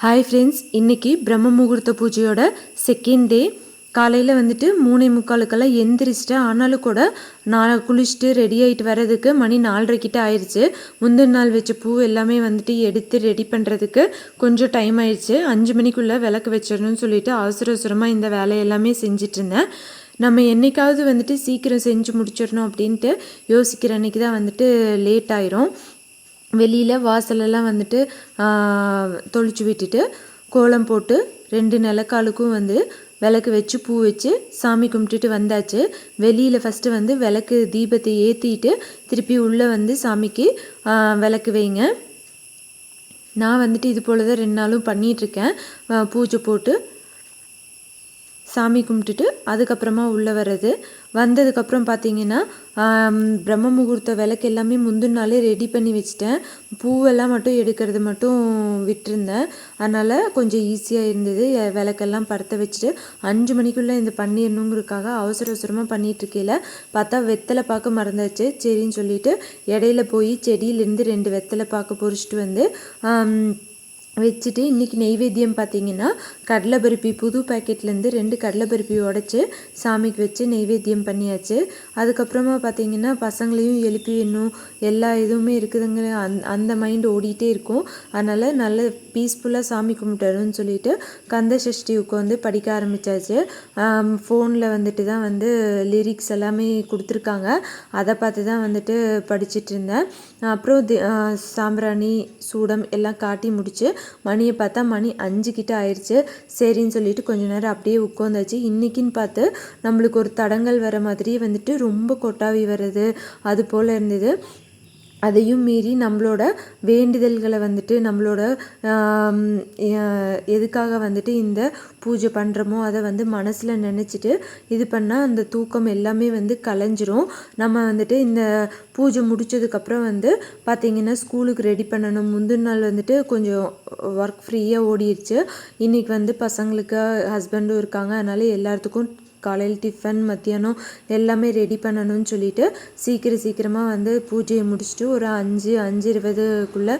Hi friends இன்றைக்கி பிரம்ம முகூர்த்த பூஜையோட செகண்ட் டே காலையில் வந்துட்டு மூணே முக்காலுக்கெல்லாம் எந்திரிச்சிட்டேன் ஆனாலும் கூட நான் குளிச்சுட்டு ரெடி ஆகிட்டு வர்றதுக்கு மணி நாலரை கிட்ட ஆயிடுச்சு முந்தின நாள் வச்ச பூ எல்லாமே வந்துட்டு எடுத்து ரெடி பண்ணுறதுக்கு கொஞ்சம் டைம் ஆயிடுச்சு அஞ்சு மணிக்குள்ளே விளக்கு வச்சிடணும்னு சொல்லிட்டு அவசர அவசரமாக இந்த வேலையெல்லாமே எல்லாமே செஞ்சிட்டு இருந்தேன் நம்ம என்றைக்காவது வந்துட்டு சீக்கிரம் செஞ்சு முடிச்சிடணும் அப்படின்ட்டு யோசிக்கிற அன்றைக்கி தான் வந்துட்டு லேட் ஆயிரும். வெளியில் வாசலெல்லாம் வந்துட்டு தொளிச்சு விட்டுட்டு கோலம் போட்டு ரெண்டு நிலக்காலுக்கும் வந்து விளக்கு வச்சு பூ வச்சு சாமி கும்பிட்டுட்டு வந்தாச்சு. வெளியில் ஃபஸ்ட்டு வந்து விளக்கு தீபத்தை ஏற்றிட்டு திருப்பி உள்ளே வந்து சாமிக்கு விளக்கு வைங்க. நான் வந்துட்டு இது போல் தான் ரெண்டு நாளும் பண்ணிகிட்ருக்கேன் பூஜை போட்டு சாமி கும்பிட்டுட்டு அதுக்கப்புறமா உள்ளே வர்றது. வந்ததுக்கப்புறம் பார்த்தீங்கன்னா பிரம்ம முகூர்த்த விளக்கு எல்லாமே முந்தின நாளே ரெடி பண்ணி வச்சுட்டேன். பூவெல்லாம் மட்டும் எடுக்கிறது மட்டும் விட்டுருந்தேன். அதனால் கொஞ்சம் ஈஸியாக இருந்தது. விளக்கெல்லாம் படுத்த வச்சுட்டு அஞ்சு மணிக்குள்ளே இந்த பண்ணிடணுங்கிறதுக்காக அவசர அவசரமாக பண்ணிகிட்ருக்கையில் பார்த்தா வெத்தலை பார்க்க மறந்தாச்சு. சரின்னு சொல்லிட்டு இடையில போய் செடியிலேருந்து ரெண்டு வெத்தலை பார்க்க பொறிச்சிட்டு வந்து வச்சுட்டு இன்றைக்கி நெய்வேத்தியம் பார்த்தீங்கன்னா கடலைப்பருப்பி புது பேக்கெட்லேருந்து ரெண்டு கடலைப்பருப்பி உடச்சி சாமிக்கு வச்சு நெய்வேத்தியம் பண்ணியாச்சு. அதுக்கப்புறமா பார்த்தீங்கன்னா பசங்களையும் எழுப்பி வேணும் எல்லா இதுவுமே இருக்குதுங்க அந் அந்த மைண்ட் ஓடிட்டே இருக்கும். அதனால் நல்ல பீஸ்ஃபுல்லாக சாமி கும்பிட்டுறோம்னு சொல்லிட்டு கந்த சஷ்டி உட்காந்து படிக்க ஆரம்பித்தாச்சு ஃபோனில் வந்துட்டு தான் வந்து லிரிக்ஸ் எல்லாமே கொடுத்துருக்காங்க. அதை பார்த்து தான் வந்துட்டு படிச்சுட்டு இருந்தேன். அப்புறம் சாம்பிராணி சூடம் எல்லாம் காட்டி முடிச்சு மணியை பார்த்தா மணி அஞ்சு கிட்ட ஆயிடுச்சு சரின்னு சொல்லிட்டு கொஞ்ச நேரம் அப்படியே உட்காந்தாச்சு. இன்றைக்கின்னு பார்த்து நம்மளுக்கு ஒரு தடங்கள் வர மாதிரி வந்துட்டு ரொம்ப கொட்டாவி வர்றது அது போல் இருந்தது. அதையும் மீறி நம்மளோட வேண்டுதல்களை வந்துட்டு நம்மளோட எதுக்காக வந்துட்டு இந்த பூஜை பண்ணுறோமோ அதை வந்து மனசில் நினச்சிட்டு இது பண்ணால் அந்த தூக்கம் எல்லாமே வந்து கலைஞ்சிரும். நம்ம வந்துட்டு இந்த பூஜை முடித்ததுக்கப்புறம் வந்து பார்த்திங்கன்னா ஸ்கூலுக்கு ரெடி பண்ணணும். முந்தின நாள் வந்துட்டு கொஞ்சம் ஒர்க் ஃப்ரீயாக ஓடிடுச்சு இன்றைக்கி வந்து பசங்களுக்கு ஹஸ்பண்டும் இருக்காங்க. அதனால் எல்லாத்துக்கும் காலையில் டிஃபன் மத்தியானம் எல்லாமே ரெடி பண்ணணும்னு சொல்லிட்டு சீக்கிரம் சீக்கிரமாக வந்து பூஜையை முடிச்சுட்டு ஒரு அஞ்சு அஞ்சு இருபதுக்குள்ளே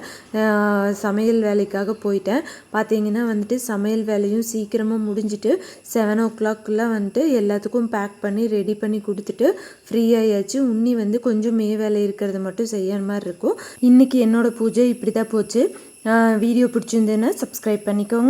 சமையல் வேலைக்காக போயிட்டேன். பார்த்தீங்கன்னா வந்துட்டு சமையல் வேலையும் சீக்கிரமாக முடிஞ்சிட்டு செவன் ஓ கிளாக்குள்ளே வந்துட்டு எல்லாத்துக்கும் பேக் பண்ணி ரெடி பண்ணி கொடுத்துட்டு ஃப்ரீ ஆயாச்சு. உன்னி வந்து கொஞ்சம் மே வேலை இருக்கிறது மட்டும் செய்யற மாதிரி இருக்கும். இன்றைக்கி என்னோடய பூஜை இப்படி தான் போச்சு வீடியோ பிடிச்சிருந்ததுன்னா சப்ஸ்கிரைப் பண்ணிக்கோங்க.